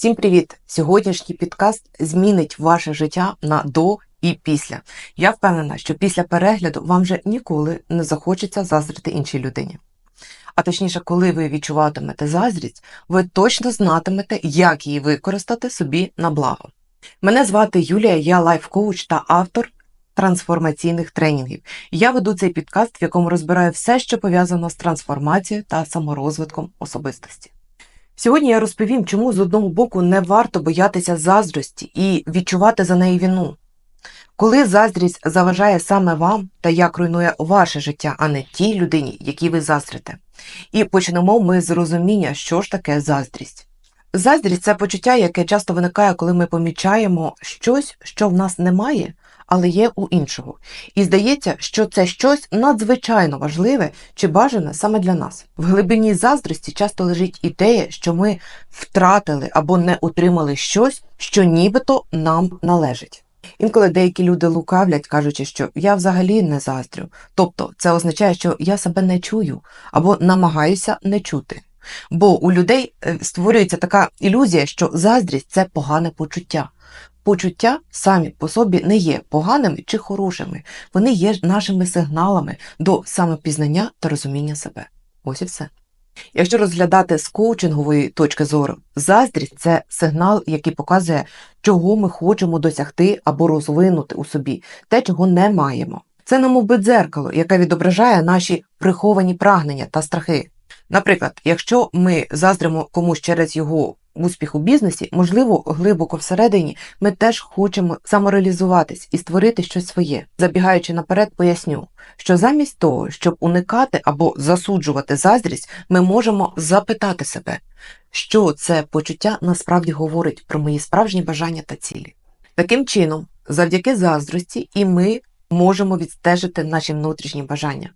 Всім привіт! Сьогоднішній підкаст змінить ваше життя на до і після. Я впевнена, що після перегляду вам вже ніколи не захочеться заздрити іншій людині. А точніше, коли ви відчуватимете заздрість, ви точно знатимете, як її використати собі на благо. Мене звати Юлія, я лайф-коуч та автор трансформаційних тренінгів. Я веду цей підкаст, в якому розбираю все, що пов'язано з трансформацією та саморозвитком особистості. Сьогодні я розповім, чому з одного боку не варто боятися заздрості і відчувати за неї вину. Коли заздрість заважає саме вам та як руйнує ваше життя, а не тій людині, якій ви заздрите. І почнемо ми з розуміння, що ж таке заздрість. Заздрість це почуття, яке часто виникає, коли ми помічаємо щось, що в нас немає, але є у іншого. І здається, що це щось надзвичайно важливе чи бажане саме для нас. В глибині заздрості часто лежить ідея, що ми втратили або не отримали щось, що нібито нам належить. Інколи деякі люди лукавлять, кажучи, що я взагалі не заздрю. Тобто це означає, що я себе не чую або намагаюся не чути. Бо у людей е, створюється така ілюзія, що заздрість це погане почуття. Почуття самі по собі не є поганими чи хорошими, вони є нашими сигналами до самопізнання та розуміння себе. Ось і все. Якщо розглядати з коучингової точки зору, заздрість це сигнал, який показує, чого ми хочемо досягти або розвинути у собі, те, чого не маємо. Це немов би дзеркало, яке відображає наші приховані прагнення та страхи. Наприклад, якщо ми заздримо комусь через його успіх у бізнесі, можливо, глибоко всередині ми теж хочемо самореалізуватись і створити щось своє. Забігаючи наперед, поясню, що замість того, щоб уникати або засуджувати заздрість, ми можемо запитати себе, що це почуття насправді говорить про мої справжні бажання та цілі. Таким чином, завдяки заздрості, і ми можемо відстежити наші внутрішні бажання.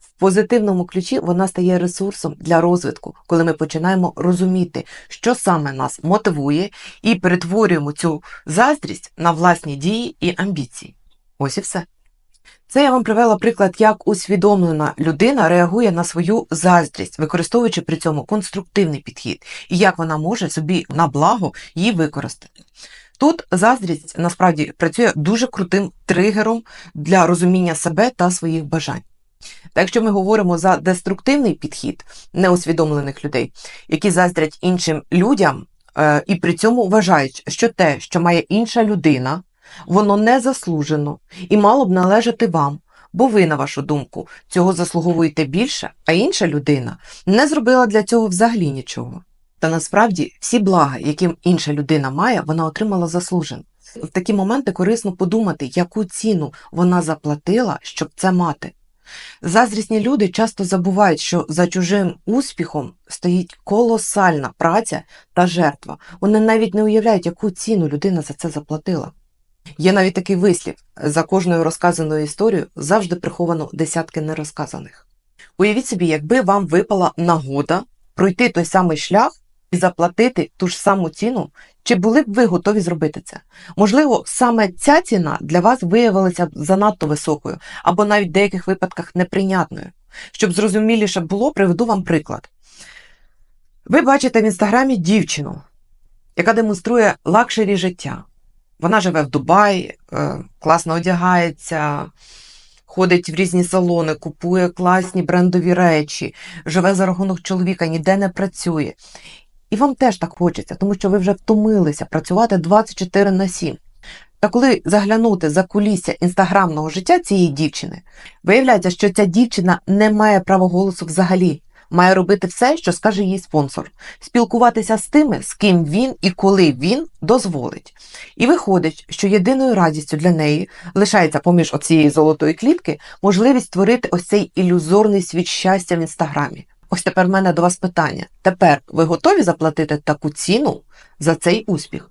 В позитивному ключі вона стає ресурсом для розвитку, коли ми починаємо розуміти, що саме нас мотивує, і перетворюємо цю заздрість на власні дії і амбіції. Ось і все. Це я вам привела приклад, як усвідомлена людина реагує на свою заздрість, використовуючи при цьому конструктивний підхід, і як вона може собі на благо її використати. Тут заздрість насправді працює дуже крутим тригером для розуміння себе та своїх бажань. Та якщо ми говоримо за деструктивний підхід неусвідомлених людей, які заздрять іншим людям е, і при цьому вважають, що те, що має інша людина, воно не заслужено і мало б належати вам, бо ви, на вашу думку, цього заслуговуєте більше, а інша людина не зробила для цього взагалі нічого. Та насправді всі блага, які інша людина має, вона отримала заслужено. В такі моменти корисно подумати, яку ціну вона заплатила, щоб це мати. Заздрісні люди часто забувають, що за чужим успіхом стоїть колосальна праця та жертва. Вони навіть не уявляють, яку ціну людина за це заплатила. Є навіть такий вислів: за кожною розказаною історією завжди приховано десятки нерозказаних. Уявіть собі, якби вам випала нагода пройти той самий шлях і заплатити ту ж саму ціну, чи були б ви готові зробити це? Можливо, саме ця ціна для вас виявилася занадто високою, або навіть в деяких випадках неприйнятною. Щоб зрозуміліше було, приведу вам приклад. Ви бачите в інстаграмі дівчину, яка демонструє лакшері життя. Вона живе в Дубаї, е, класно одягається, ходить в різні салони, купує класні брендові речі, живе за рахунок чоловіка, ніде не працює. І вам теж так хочеться, тому що ви вже втомилися працювати 24 на 7. Та коли заглянути за кулісся інстаграмного життя цієї дівчини, виявляється, що ця дівчина не має права голосу взагалі, має робити все, що скаже їй спонсор, спілкуватися з тими, з ким він і коли він дозволить. І виходить, що єдиною радістю для неї лишається поміж оцієї золотої клітки можливість створити ось цей ілюзорний світ щастя в інстаграмі. Ось тепер в мене до вас питання. Тепер ви готові заплатити таку ціну за цей успіх?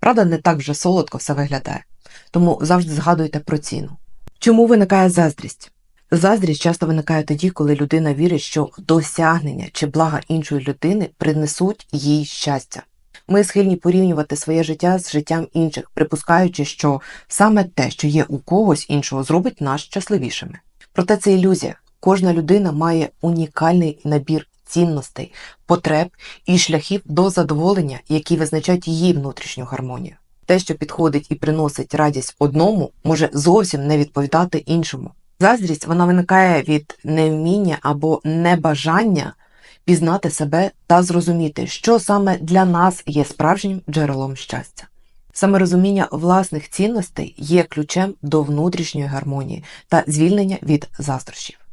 Правда, не так вже солодко все виглядає. Тому завжди згадуйте про ціну. Чому виникає заздрість? Заздрість часто виникає тоді, коли людина вірить, що досягнення чи блага іншої людини принесуть їй щастя. Ми схильні порівнювати своє життя з життям інших, припускаючи, що саме те, що є у когось іншого, зробить нас щасливішими. Проте це ілюзія. Кожна людина має унікальний набір цінностей, потреб і шляхів до задоволення, які визначають її внутрішню гармонію. Те, що підходить і приносить радість одному, може зовсім не відповідати іншому. Заздрість вона виникає від невміння або небажання пізнати себе та зрозуміти, що саме для нас є справжнім джерелом щастя. Саме розуміння власних цінностей є ключем до внутрішньої гармонії та звільнення від заздрощів.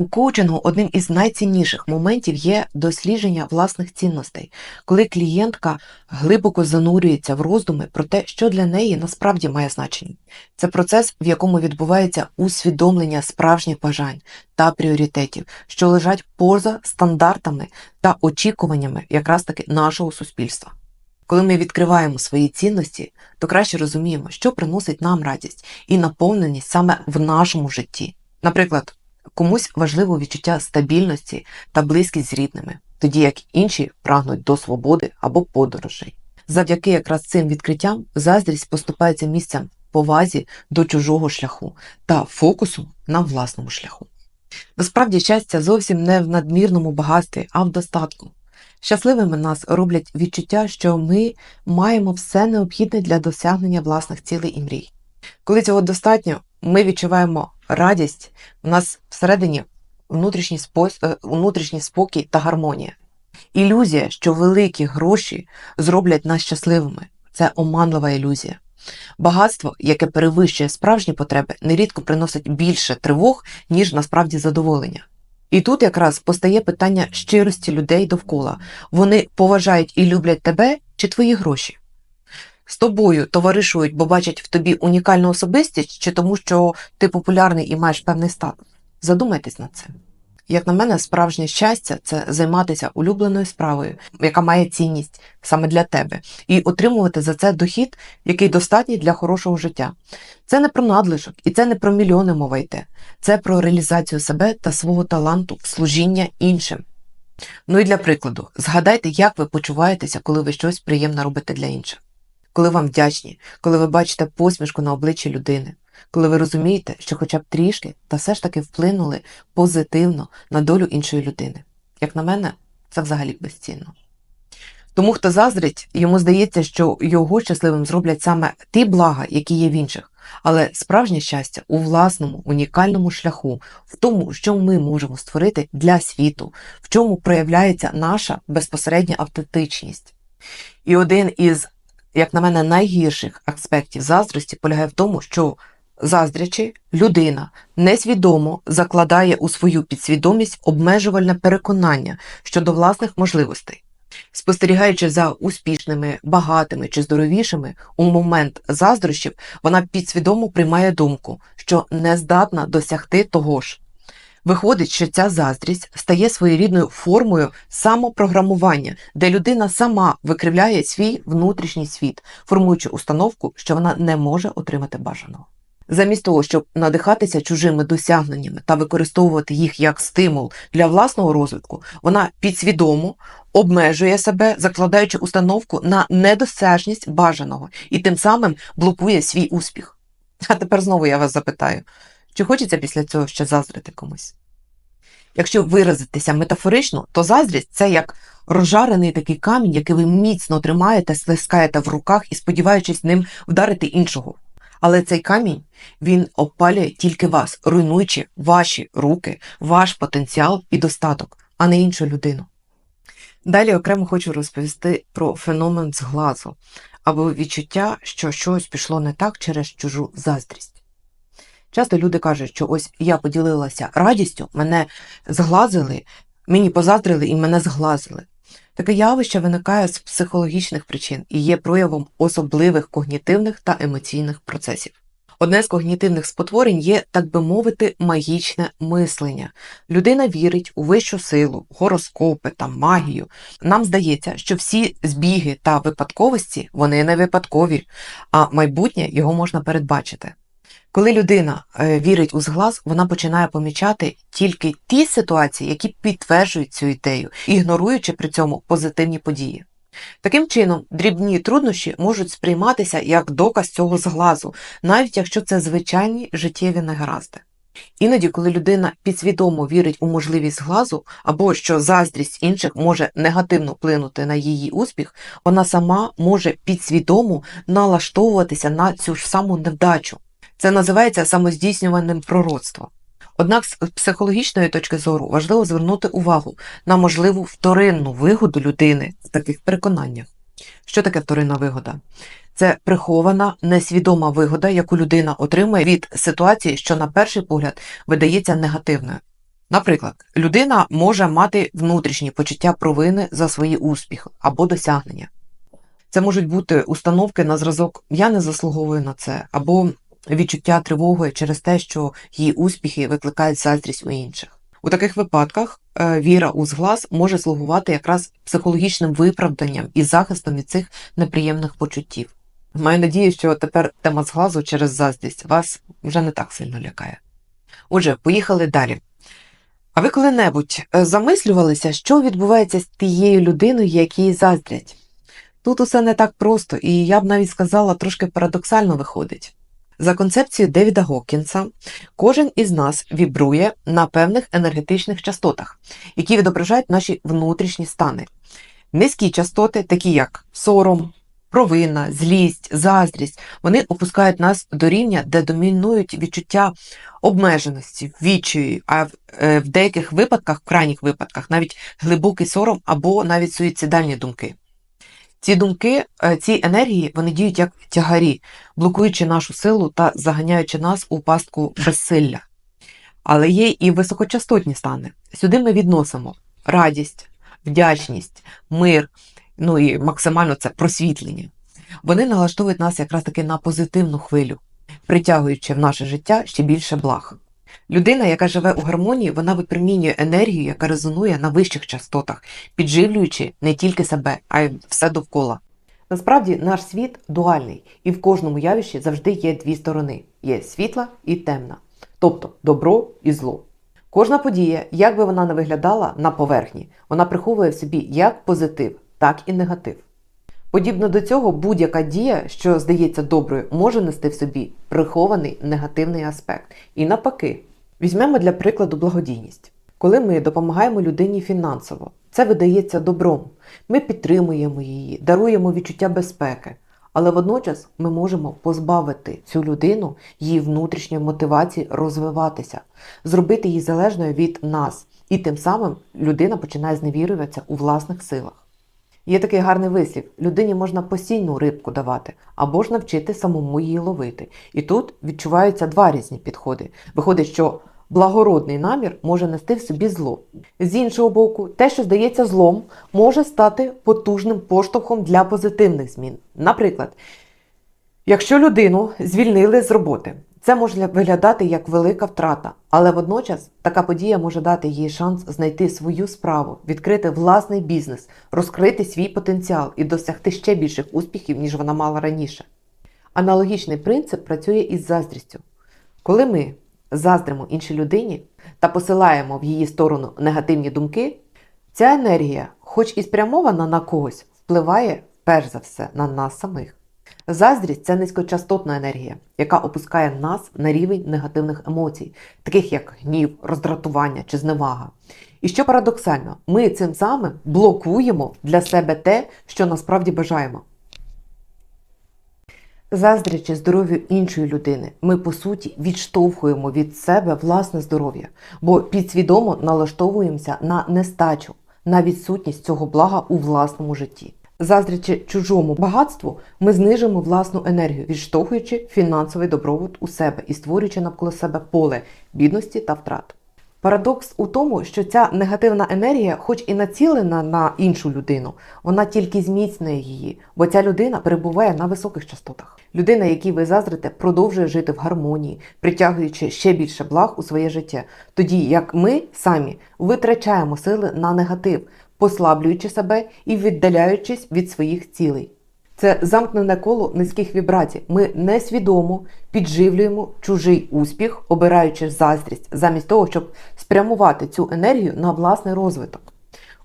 У коучингу одним із найцінніших моментів є дослідження власних цінностей, коли клієнтка глибоко занурюється в роздуми про те, що для неї насправді має значення. Це процес, в якому відбувається усвідомлення справжніх бажань та пріоритетів, що лежать поза стандартами та очікуваннями якраз таки нашого суспільства. Коли ми відкриваємо свої цінності, то краще розуміємо, що приносить нам радість і наповненість саме в нашому житті. Наприклад, комусь важливо відчуття стабільності та близькість з рідними, тоді як інші прагнуть до свободи або подорожей. Завдяки якраз цим відкриттям заздрість поступається місцем повазі до чужого шляху та фокусу на власному шляху. Насправді щастя зовсім не в надмірному багатстві, а в достатку. Щасливими нас роблять відчуття, що ми маємо все необхідне для досягнення власних цілей і мрій. Коли цього достатньо, ми відчуваємо радість, у нас всередині внутрішній, спос... е, внутрішній спокій та гармонія. Ілюзія, що великі гроші зроблять нас щасливими це оманлива ілюзія. Багатство, яке перевищує справжні потреби, нерідко приносить більше тривог, ніж насправді задоволення. І тут якраз постає питання щирості людей довкола. Вони поважають і люблять тебе чи твої гроші. З тобою товаришують, бо бачать в тобі унікальну особистість, чи тому, що ти популярний і маєш певний статус. Задумайтесь над цим. Як на мене, справжнє щастя це займатися улюбленою справою, яка має цінність саме для тебе, і отримувати за це дохід, який достатній для хорошого життя. Це не про надлишок і це не про мільйони мова йде. Це про реалізацію себе та свого таланту служіння іншим. Ну і для прикладу, згадайте, як ви почуваєтеся, коли ви щось приємне робите для інших, коли вам вдячні, коли ви бачите посмішку на обличчі людини, коли ви розумієте, що хоча б трішки, та все ж таки вплинули позитивно на долю іншої людини. Як на мене, це взагалі безцінно. Тому, хто заздрить, йому здається, що його щасливим зроблять саме ті блага, які є в інших. Але справжнє щастя у власному унікальному шляху, в тому, що ми можемо створити для світу, в чому проявляється наша безпосередня автентичність. І один із, як на мене, найгірших аспектів заздрості полягає в тому, що заздрячи, людина несвідомо закладає у свою підсвідомість обмежувальне переконання щодо власних можливостей. Спостерігаючи за успішними, багатими чи здоровішими, у момент заздрощів вона підсвідомо приймає думку, що не здатна досягти того ж. Виходить, що ця заздрість стає своєрідною формою самопрограмування, де людина сама викривляє свій внутрішній світ, формуючи установку, що вона не може отримати бажаного. Замість того, щоб надихатися чужими досягненнями та використовувати їх як стимул для власного розвитку, вона підсвідомо обмежує себе, закладаючи установку на недосяжність бажаного і тим самим блокує свій успіх. А тепер знову я вас запитаю, чи хочеться після цього ще заздрити комусь? Якщо виразитися метафорично, то заздрість це як розжарений такий камінь, який ви міцно тримаєте, стискаєте в руках і сподіваючись ним вдарити іншого. Але цей камінь він опалює тільки вас, руйнуючи ваші руки, ваш потенціал і достаток, а не іншу людину. Далі окремо хочу розповісти про феномен зглазу або відчуття, що щось пішло не так через чужу заздрість. Часто люди кажуть, що ось я поділилася радістю, мене зглазили, мені позаздрили і мене зглазили. Таке явище виникає з психологічних причин і є проявом особливих когнітивних та емоційних процесів. Одне з когнітивних спотворень є, так би мовити, магічне мислення. Людина вірить у вищу силу, гороскопи та магію. Нам здається, що всі збіги та випадковості вони не випадкові, а майбутнє його можна передбачити. Коли людина е, вірить у зглаз, вона починає помічати тільки ті ситуації, які підтверджують цю ідею, ігноруючи при цьому позитивні події. Таким чином, дрібні труднощі можуть сприйматися як доказ цього зглазу, навіть якщо це звичайні життєві негаразди. Іноді, коли людина підсвідомо вірить у можливість глазу або що заздрість інших може негативно вплинути на її успіх, вона сама може підсвідомо налаштовуватися на цю ж саму невдачу. Це називається самоздійснюваним пророцтвом. Однак з психологічної точки зору важливо звернути увагу на можливу вторинну вигоду людини в таких переконаннях. Що таке вторинна вигода? Це прихована, несвідома вигода, яку людина отримує від ситуації, що на перший погляд видається негативною. Наприклад, людина може мати внутрішні почуття провини за свої успіхи або досягнення. Це можуть бути установки на зразок Я не заслуговую на це, або відчуття тривоги через те, що її успіхи викликають заздрість у інших. У таких випадках е, віра у зглаз може слугувати якраз психологічним виправданням і захистом від цих неприємних почуттів. Маю надію, що тепер тема зглазу через заздрість вас вже не так сильно лякає. Отже, поїхали далі. А ви коли-небудь е, замислювалися, що відбувається з тією людиною, якій заздрять? Тут усе не так просто, і я б навіть сказала, трошки парадоксально виходить. За концепцією Девіда Гокінса, кожен із нас вібрує на певних енергетичних частотах, які відображають наші внутрішні стани. Низькі частоти, такі як сором, провина, злість, заздрість, вони опускають нас до рівня, де домінують відчуття обмеженості, відчаю, а в, е, в деяких випадках, в крайніх випадках, навіть глибокий сором або навіть суїцидальні думки. Ці думки, е, ці енергії, вони діють як тягарі, блокуючи нашу силу та заганяючи нас у пастку безсилля. Але є і високочастотні стани. Сюди ми відносимо радість, вдячність, мир, ну і максимально це просвітлення. Вони налаштовують нас якраз таки на позитивну хвилю, притягуючи в наше життя ще більше благ. Людина, яка живе у гармонії, вона випромінює енергію, яка резонує на вищих частотах, підживлюючи не тільки себе, а й все довкола. Насправді наш світ дуальний, і в кожному явищі завжди є дві сторони: є світла і темна, тобто добро і зло. Кожна подія, як би вона не виглядала на поверхні, вона приховує в собі як позитив, так і негатив. Подібно до цього, будь-яка дія, що здається доброю, може нести в собі прихований негативний аспект. І навпаки, візьмемо для прикладу благодійність. Коли ми допомагаємо людині фінансово, це видається добром. Ми підтримуємо її, даруємо відчуття безпеки. Але водночас ми можемо позбавити цю людину її внутрішньої мотивації розвиватися, зробити її залежною від нас, і тим самим людина починає зневірюватися у власних силах. Є такий гарний вислів: людині можна постійну рибку давати, або ж навчити самому її ловити. І тут відчуваються два різні підходи. Виходить, що благородний намір може нести в собі зло. З іншого боку, те, що здається злом, може стати потужним поштовхом для позитивних змін. Наприклад, якщо людину звільнили з роботи, це може виглядати як велика втрата, але водночас така подія може дати їй шанс знайти свою справу, відкрити власний бізнес, розкрити свій потенціал і досягти ще більших успіхів, ніж вона мала раніше. Аналогічний принцип працює із заздрістю. Коли ми заздримо іншій людині та посилаємо в її сторону негативні думки, ця енергія, хоч і спрямована на когось, впливає перш за все на нас самих. Заздрість це низькочастотна енергія, яка опускає нас на рівень негативних емоцій, таких як гнів, роздратування чи зневага. І що парадоксально, ми цим самим блокуємо для себе те, що насправді бажаємо. Заздрячи здоров'ю іншої людини, ми по суті відштовхуємо від себе власне здоров'я, бо підсвідомо налаштовуємося на нестачу, на відсутність цього блага у власному житті. Заздрячи чужому багатству, ми знижимо власну енергію, відштовхуючи фінансовий добробут у себе і створюючи навколо себе поле бідності та втрат. Парадокс у тому, що ця негативна енергія, хоч і націлена на іншу людину, вона тільки зміцнює її, бо ця людина перебуває на високих частотах. Людина, якій ви заздрите, продовжує жити в гармонії, притягуючи ще більше благ у своє життя, тоді як ми самі витрачаємо сили на негатив, послаблюючи себе і віддаляючись від своїх цілей. Це замкнене коло низьких вібрацій. Ми несвідомо підживлюємо чужий успіх, обираючи заздрість, замість того, щоб спрямувати цю енергію на власний розвиток.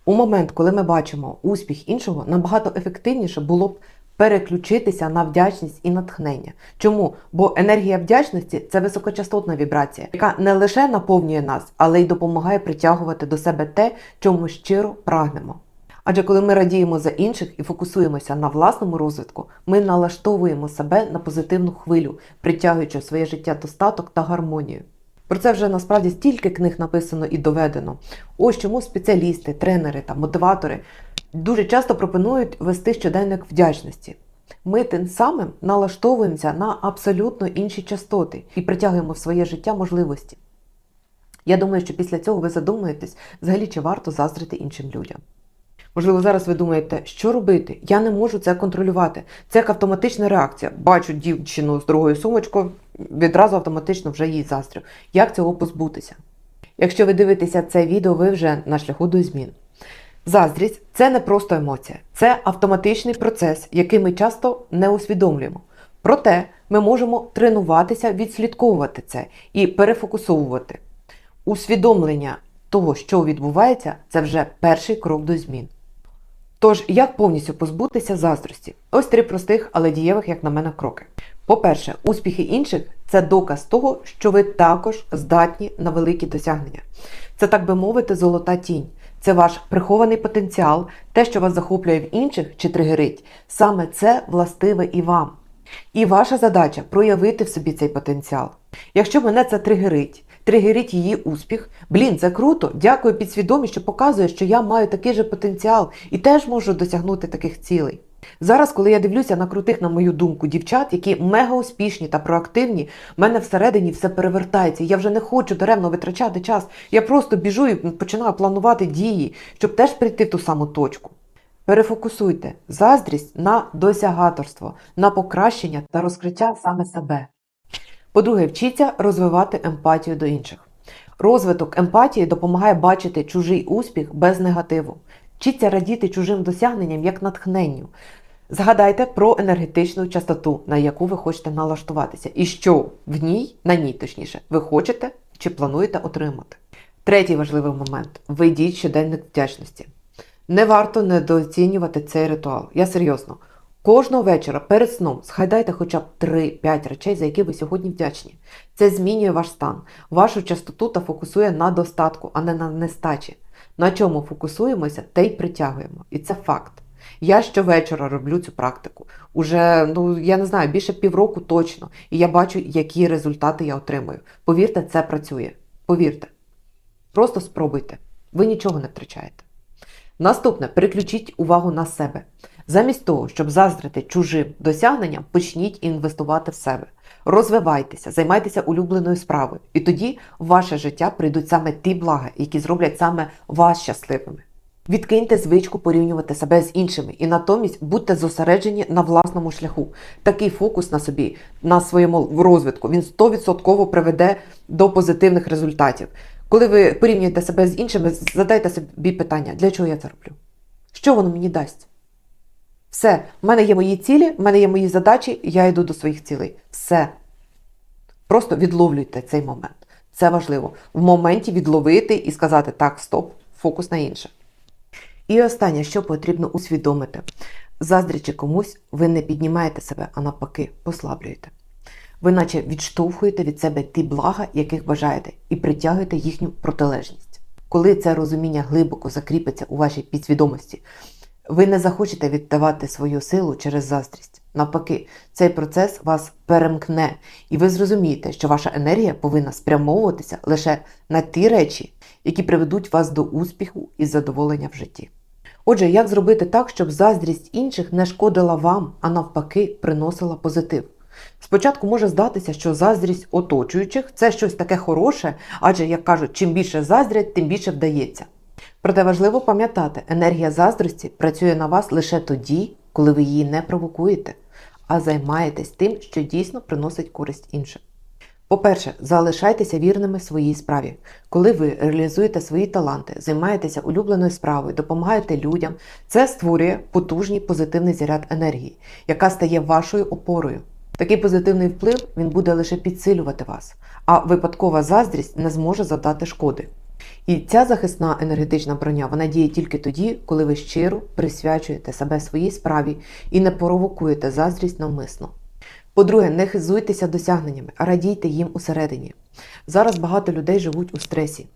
У момент, коли ми бачимо успіх іншого, набагато ефективніше було б переключитися на вдячність і натхнення. Чому? Бо енергія вдячності це високочастотна вібрація, яка не лише наповнює нас, але й допомагає притягувати до себе те, чому щиро прагнемо. Адже коли ми радіємо за інших і фокусуємося на власному розвитку, ми налаштовуємо себе на позитивну хвилю, притягуючи в своє життя достаток та гармонію. Про це вже насправді стільки книг написано і доведено. Ось чому спеціалісти, тренери та мотиватори дуже часто пропонують вести щоденник вдячності. Ми тим самим налаштовуємося на абсолютно інші частоти і притягуємо в своє життя можливості. Я думаю, що після цього ви задумаєтесь, взагалі чи варто заздрити іншим людям. Можливо, зараз ви думаєте, що робити? Я не можу це контролювати. Це як автоматична реакція. Бачу дівчину з дорогою сумочкою, відразу автоматично вже їй заздрю. Як цього позбутися? Якщо ви дивитеся це відео, ви вже на шляху до змін. Заздрість це не просто емоція, це автоматичний процес, який ми часто не усвідомлюємо. Проте ми можемо тренуватися відслідковувати це і перефокусовувати. Усвідомлення того, що відбувається, це вже перший крок до змін. Тож, як повністю позбутися заздрості? Ось три простих, але дієвих, як на мене, кроки. По-перше, успіхи інших це доказ того, що ви також здатні на великі досягнення. Це, так би мовити, золота тінь. Це ваш прихований потенціал, те, що вас захоплює в інших чи тригерить, саме це властиве і вам. І ваша задача проявити в собі цей потенціал. Якщо мене це тригерить, тригерить її успіх, блін, це круто, дякую підсвідомість, що показує, що я маю такий же потенціал і теж можу досягнути таких цілей. Зараз, коли я дивлюся на крутих, на мою думку, дівчат, які мега успішні та проактивні, в мене всередині все перевертається. Я вже не хочу даремно витрачати час. Я просто біжу і починаю планувати дії, щоб теж прийти в ту саму точку. Перефокусуйте заздрість на досягаторство, на покращення та розкриття саме себе. По-друге, вчіться розвивати емпатію до інших. Розвиток емпатії допомагає бачити чужий успіх без негативу. Вчіться радіти чужим досягненням як натхненню. Згадайте про енергетичну частоту, на яку ви хочете налаштуватися, і що в ній, на ній точніше, ви хочете чи плануєте отримати. Третій важливий момент вийдіть щоденник вдячності. Не варто недооцінювати цей ритуал. Я серйозно. Кожного вечора перед сном згадайте хоча б 3-5 речей, за які ви сьогодні вдячні. Це змінює ваш стан, вашу частоту та фокусує на достатку, а не на нестачі. На чому фокусуємося, те й притягуємо. І це факт. Я щовечора роблю цю практику. Уже, ну я не знаю, більше півроку точно. І я бачу, які результати я отримую. Повірте, це працює. Повірте. Просто спробуйте. Ви нічого не втрачаєте. Наступне переключіть увагу на себе. Замість того, щоб заздрити чужим досягненням, почніть інвестувати в себе. Розвивайтеся, займайтеся улюбленою справою. І тоді в ваше життя прийдуть саме ті блага, які зроблять саме вас щасливими. Відкиньте звичку порівнювати себе з іншими і натомість будьте зосереджені на власному шляху. Такий фокус на собі, на своєму розвитку, він 100% приведе до позитивних результатів. Коли ви порівнюєте себе з іншими, задайте собі питання, для чого я це роблю? Що воно мені дасть? Все, в мене є мої цілі, в мене є мої задачі, я йду до своїх цілей. Все. Просто відловлюйте цей момент. Це важливо. В моменті відловити і сказати так, стоп, фокус на інше. І останнє, що потрібно усвідомити: заздрячи комусь, ви не піднімаєте себе, а навпаки, послаблюєте. Ви наче відштовхуєте від себе ті блага, яких бажаєте, і притягуєте їхню протилежність. Коли це розуміння глибоко закріпиться у вашій підсвідомості, ви не захочете віддавати свою силу через заздрість. Навпаки, цей процес вас перемкне, і ви зрозумієте, що ваша енергія повинна спрямовуватися лише на ті речі, які приведуть вас до успіху і задоволення в житті. Отже, як зробити так, щоб заздрість інших не шкодила вам, а навпаки, приносила позитив? Спочатку може здатися, що заздрість оточуючих це щось таке хороше, адже, як кажуть, чим більше заздрять, тим більше вдається. Проте важливо пам'ятати, енергія заздрості працює на вас лише тоді, коли ви її не провокуєте, а займаєтесь тим, що дійсно приносить користь іншим. По-перше, залишайтеся вірними своїй справі. Коли ви реалізуєте свої таланти, займаєтеся улюбленою справою, допомагаєте людям, це створює потужний позитивний заряд енергії, яка стає вашою опорою. Такий позитивний вплив він буде лише підсилювати вас, а випадкова заздрість не зможе завдати шкоди. І ця захисна енергетична броня вона діє тільки тоді, коли ви щиро присвячуєте себе своїй справі і не провокуєте заздрість навмисно. По-друге, не хизуйтеся досягненнями, а радійте їм усередині. Зараз багато людей живуть у стресі,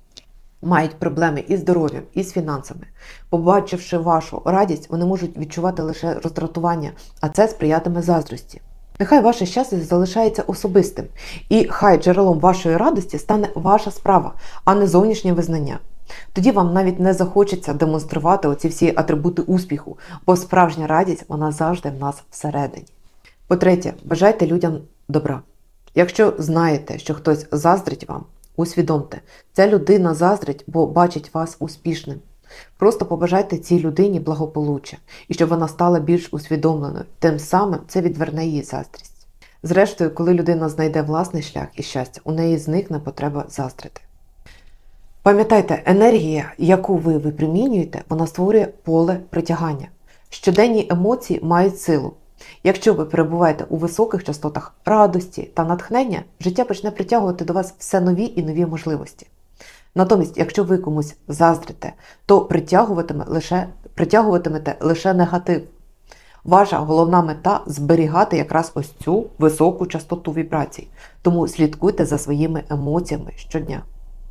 мають проблеми із здоров'ям, і з фінансами. Побачивши вашу радість, вони можуть відчувати лише роздратування, а це сприятиме заздрості. Нехай ваше щастя залишається особистим, і хай джерелом вашої радості стане ваша справа, а не зовнішнє визнання. Тоді вам навіть не захочеться демонструвати оці всі атрибути успіху, бо справжня радість вона завжди в нас всередині. По-третє, бажайте людям добра. Якщо знаєте, що хтось заздрить вам, усвідомте, ця людина заздрить, бо бачить вас успішним. Просто побажайте цій людині благополуччя і щоб вона стала більш усвідомленою, тим самим це відверне її заздрість. Зрештою, коли людина знайде власний шлях і щастя, у неї зникне потреба заздрити. Пам'ятайте, енергія, яку ви випромінюєте, вона створює поле притягання. Щоденні емоції мають силу. Якщо ви перебуваєте у високих частотах радості та натхнення, життя почне притягувати до вас все нові і нові можливості. Натомість, якщо ви комусь заздрите, то притягуватиме лише, притягуватимете лише негатив. Ваша головна мета зберігати якраз ось цю високу частоту вібрацій, тому слідкуйте за своїми емоціями щодня.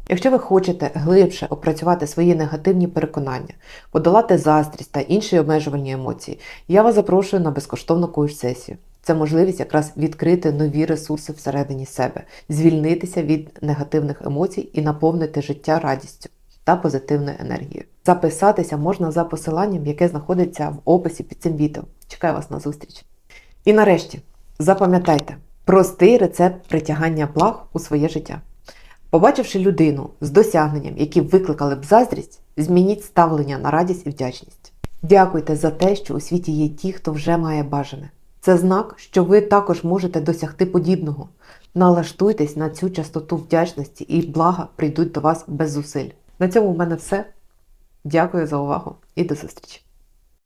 Якщо ви хочете глибше опрацювати свої негативні переконання, подолати заздрість та інші обмежувальні емоції, я вас запрошую на безкоштовну коуч-сесію. Це можливість якраз відкрити нові ресурси всередині себе, звільнитися від негативних емоцій і наповнити життя радістю та позитивною енергією. Записатися можна за посиланням, яке знаходиться в описі під цим відео. Чекаю вас на зустріч. І нарешті, запам'ятайте простий рецепт притягання благ у своє життя. Побачивши людину з досягненням, які викликали б заздрість, змініть ставлення на радість і вдячність. Дякуйте за те, що у світі є ті, хто вже має бажане. Це знак, що ви також можете досягти подібного. Налаштуйтесь на цю частоту вдячності і блага прийдуть до вас без зусиль. На цьому в мене все. Дякую за увагу і до зустрічі!